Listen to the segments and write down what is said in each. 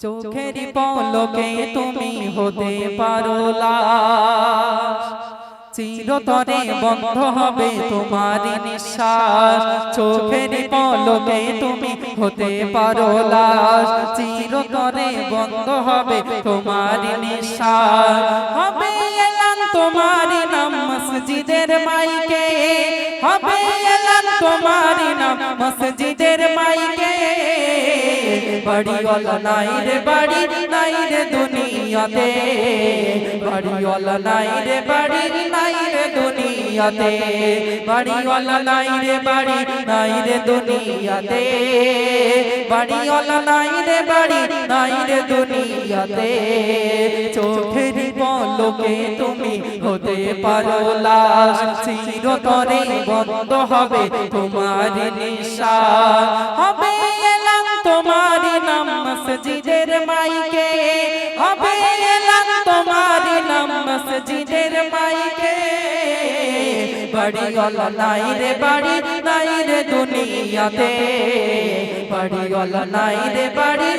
চোখের পলকে তুমি হতে পারো লাশ। চিরতরে বন্ধ হবে তোমার নিঃশ্বাস। চোখের পলকে তুমি হতে পারো লাশ। চিরতরে বন্ধ হবে তোমার নিঃশ্বাস। হবে তোমার নাম মসজিদের মাইকে, হবে এলান তোমার নাম মসজিদের মাইকে। বাড়ি ওয়ালা নাই রে বাড়ি, নাই রে দুনিয়াতে। বাড়ি ওয়ালা নাই রে বাড়ি, নাই রে দুনিয়াতে। বাড়ি ওয়ালা নাই রে বাড়ি, নাই রে দুনিয়াতে। বাড়ি ওয়ালা নাই রে বাড়ি, নাই রে দুনিয়াতে। চোখের পলকে তুমি হতে পারো লাশ চিরতরে বন্ধ হবে, তোমার নিশান হবে এলাম তোমার নাম মসজিদের মাইকে, হবে এলাম তোমার নাম মসজিদের মাইকে। বাড়ি গলা নাই রে, বাড়ি নাই রে দুনিয়াতে, বাড়ি গলা নাই রে, বাড়ি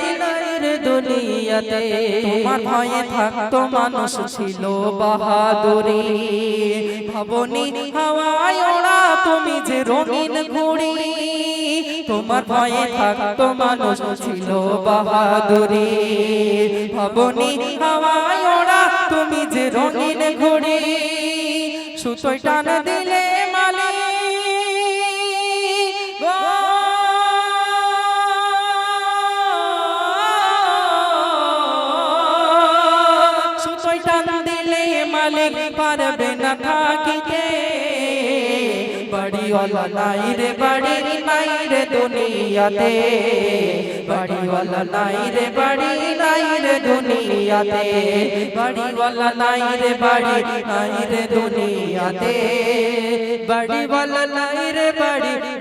দুনিয়াতে। তোমার ভয়ে থাকতো মানুষ ছিল বাহাদুরি। ভাবনি হাওয়ায় ওড়া তুমি যে রঙিন ঘুড়ি। তোমার ভয়ে থাকতো মানুষ ছিল বাহাদুরি। ভাবনি হাওয়ায় ওড়া তুমি যে রঙিন ঘুড়ি। সুতোয় টান দিলে মালিক পারবে না থাকিতে বাড়িওয়ালা নাই রে বাড়ি নাই রে দুনিয়াতে বাড়িওয়ালা নাই রে বাড়ি নাই রে দুনিয়াতে বাড়িওয়ালা নাই রে বাড়ি নাই রে দুনিয়াতে বাড়িওয়ালা নাই রে বাড়ি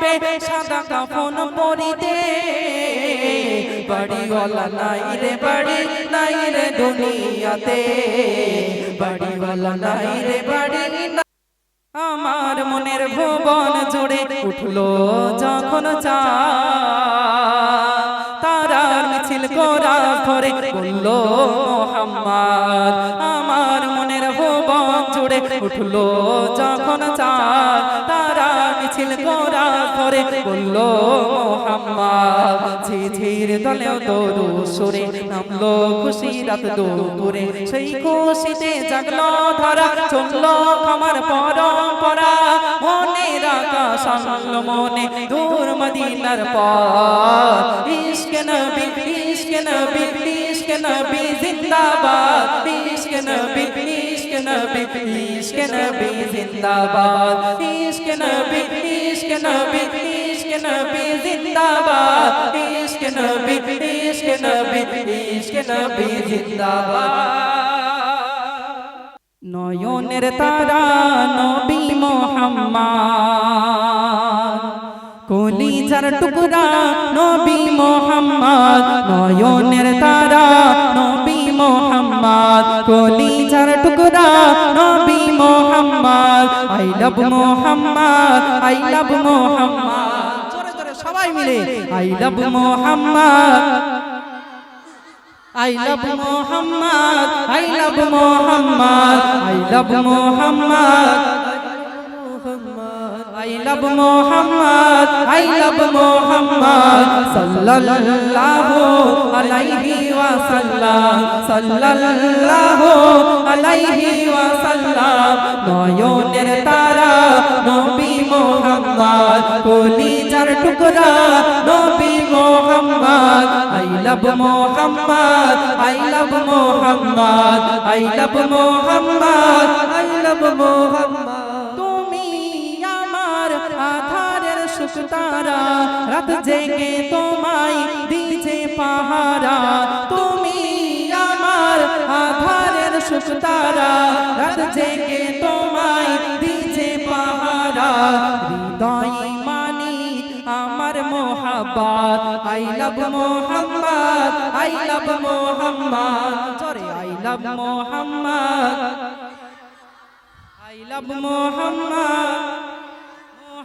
হবে, সাদা কাফন পরিতে। বাড়িওয়ালা নাই রে বাড়ি, নাই রে দুনিয়াতে। বাড়িওয়ালা নাই রে বাড়ি আমার মনের ভুবন জুড়ে উঠল যখন চা তারা মিছিল করা ধরে বলল, মোহাম্মদ, আমার মনের ভুবন জুড়ে উঠল। যখন চা তারা মিছিল করা ধরে বলল, মোহাম্মদ, ঝিঝির দলেও তরু সুরে নামলো। খুশি রাত দুপুরে সেই খুশিতে জাগলো ধরা, চলল আমার পরম্পরা। মনে রাখা সামল মনে দূর মদিনার পর ইশক নবী ইশক নবী ইশক নবী, জিন্দাবাদ। ইশক নবী নবী, ইশক নবী, জিন্দাবাদ। ইশক নবী ইশক নবী ইশক নবী, জিন্দাবাদ। ইশক নবী ইশক নবী ইশক নবী, জিন্দাবাদ। নয়নের তারা নবী মোহাম্মদ। কলিজার টুকরা নবী মোহাম্মদ। নয়নের তারা নবী মোহাম্মদ কলিজার টুকরা নবী Muhammad I love Muhammad I love Muhammad জোরে জোরে সবাই মিলে I love Muhammad I love Muhammad, I love Muhammad, I love Muhammad. I love Muhammad, I love Muhammad, sallallahu alayhi sallam, sallallahu alayhi wa sallam. নয়নের তারা নবী মোহাম্মদ কলিজার টুকরা নবী Muhammad I love Muhammad I love Muhammad I love Muhammad I love Muhammad সুখ তারা, রাত জেগে তোমায় দিছে পাহারা। তুমি আমার আধারের সুখ তারা, রাত জেগে তোমায় দিছে পাহারা। হৃদয় মানি আমার মোহাব্বত। I love Muhammad, I love Muhammad. Sorry I love Muhammad. I love Muhammad.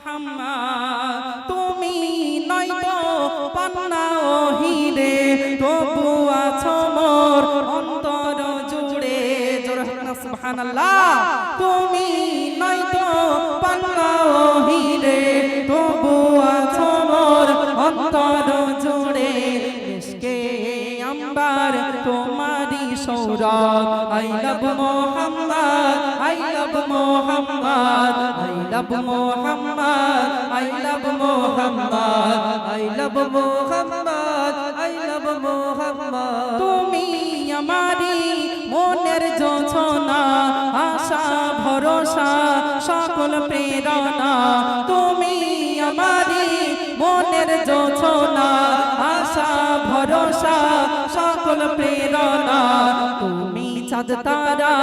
Muhammad, তুমি নাই তো পান্না হিরে, তবু আছো মোর অন্তর জুড়ে। জোরে সুবহানাল্লাহ। তুমি নাই তো পান্না হিরে, তবু আছো মোর অন্তর জুড়ে। ইশকে আম্বার তোমারি Sourav I love Muhammad I love Muhammad I love Muhammad I love Muhammad I love Muhammad I love Muhammad. তুমি আমারি মনের যোছনা, আশা, ভরসা, সকল প্রেরণা। তুমি আমারি মনের যোছনা, আশা, ভরসা সকল প্রেরণা। তুমি চাঁদ তারা,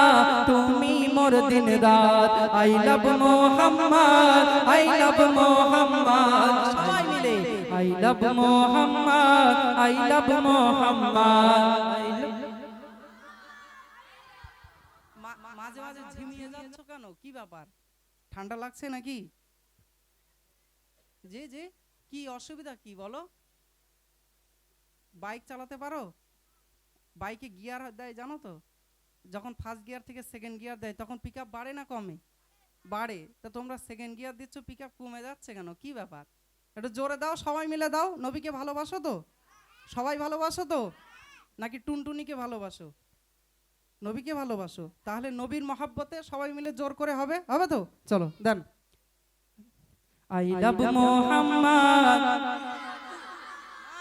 তুমি মোর দিন রাত। I love Muhammad, I love Muhammad. সবাই মিলে, I love Muhammad, I love Muhammad. মাঝে মাঝে ঝিমিয়ে যাচ্ছ কেন? কি ব্যাপার? ঠান্ডা লাগছে নাকি? যে যে, কি অসুবিধা কি বলো? বাইক চালাতে পারো? বাইকে গিয়ার দেয় জানো তো? যখন ফার্স্ট গিয়ার থেকে সেকেন্ড গিয়ার দেয় তখন পিক আপ বাড়ে না কমে? বাড়ে। তা তোমরা সেকেন্ড গিয়ার দিচ্ছ পিক আপ কমে যাচ্ছে কেন? কি ব্যাপার? একটু জোরে দাও সবাই মিলে দাও। নবীকে ভালোবাসো তো? সবাই ভালোবাসো তো? নাকি টুনটুনিকে ভালোবাসো? নবীকে ভালোবাসো? তাহলে নবীর মহাব্বতে সবাই মিলে জোর করে হবে? হবে তো? চলো then I love Muhammad.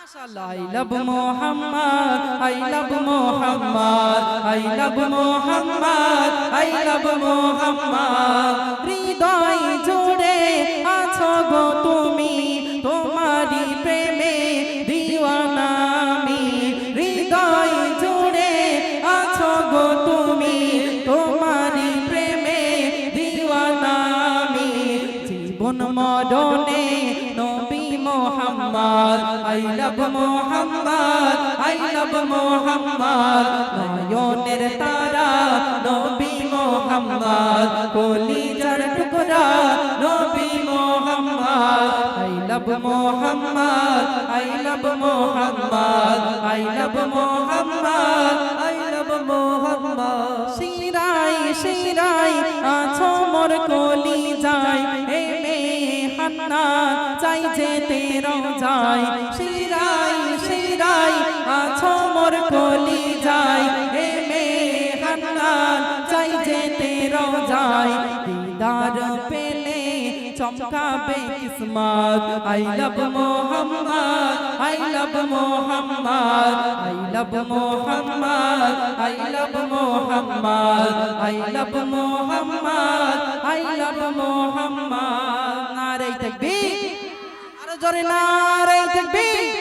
I love Muhammad I love Muhammad I love Muhammad I love Muhammad. হৃদয় জুড়ে আছো গো Muhammad, I love Muhammad, I love Muhammad. নয়নের তারা নবী মোহাম্মদ, কলিজার টুকরা নবী Muhammad. I love Muhammad, I love Muhammad, I love Muhammad, I love Muhammad. শিরাই শিরাই আছো মোর কলি হান্না চাই যে তেরো যায় শিরাই শিরাই আছো মোর কলি যায় হে মে হান্না চাই যে তেরো যায় দিদার পেলে চমকাবে কিসমত। I love Muhammad, I love Muhammad, I love Muhammad, I love Muhammad, I love Muhammad, I love Muhammad. নারে তাকবীর আরও জোরে নারে তাকবীর